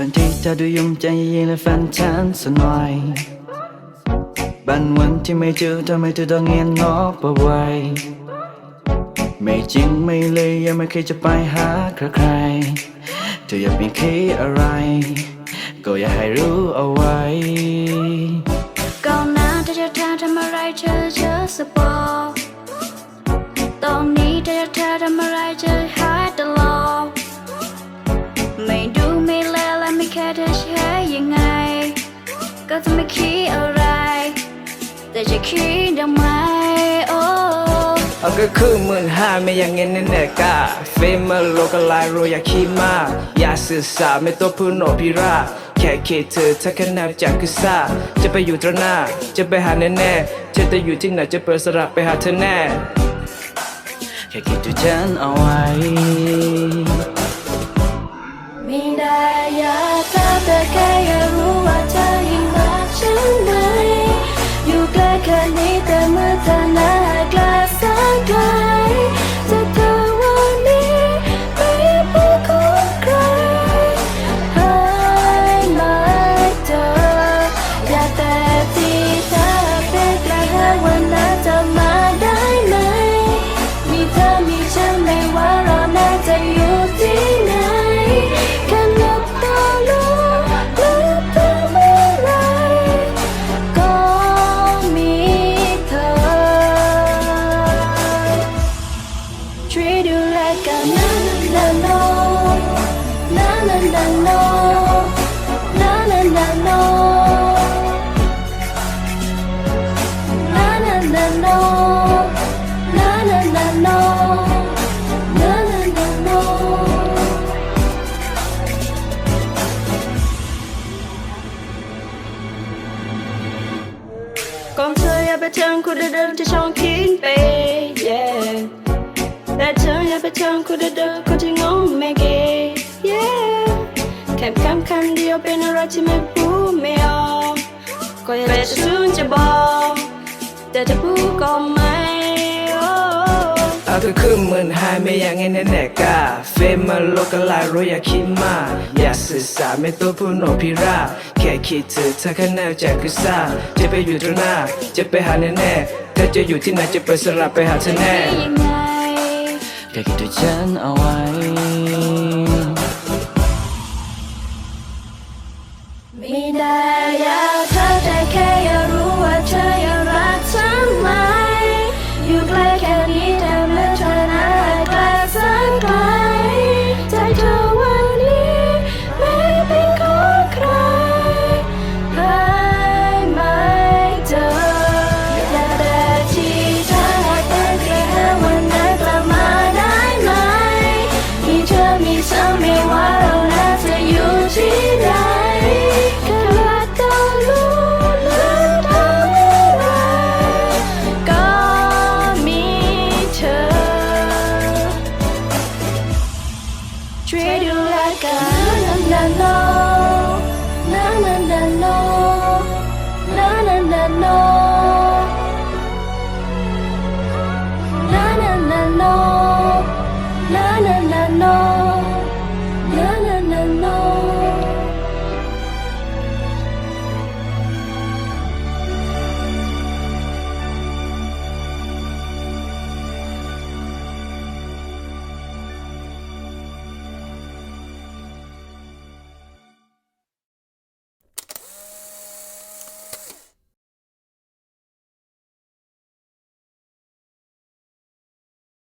วันที่เธอดูยุ่งใจเย็นและฝันฉันสน่อยบันวันที่ไม่เจอทำไมเธอต้องเงียบงอปะไว้ไม่จริงไม่เลยยังไม่เคยจะไปหาใครใครเธออยากมีคิดอะไร ก็อย่าให้รู้เอาไว้ แต่จะคิดได้ไหมโอ้เอาก็คือหมื่นห้าไม่อยังเงินแน่ๆกาเฟมโลกลายโรยาคีมาอย่าสื่อสารไม่ตัวพูนโนพิราแค่คิดเธอถ้าแค่นับจากคือซาจะไปอยู่ตรงหน้า จะไปหาแน่ๆเธอจะอยู่ที่ไหนจะเปิดสระไปหาเธอแน่แค่คิดถึงฉันเอาไว้ไม่ได้อยากทราบแต่แค่อยากรู้ แไปเทิงคุณเดินที่ช่องทิ้งไป yeah แต่เธออย่าไปเทิงคุณเดินคนที่งงไม่เก๋ yeah แค่คำคำเดียวเป็นอะไรที่ไม่พูดไม่ออกก็อยากจะสูญจะบอกแต่จะพูดก็ไม่ oh เอาก็คือหมือนหายไม่อยังเงินแน่ๆกาเฟมมาโลกลายโรยาคีมาอย่าสื่อสารไม่ตัวพูนโนพิราแค่คิดถึงเธอข้าแค่นับจากคือซาจะไปอยู่ตรงหน้า จะไปหาแน่แน่เธอจะอยู่ที่ไหนจะไปสลับไปหาเธอแน่ยังไงแค่คิดถึงฉันเอาไว้ treat you like a la la la. la.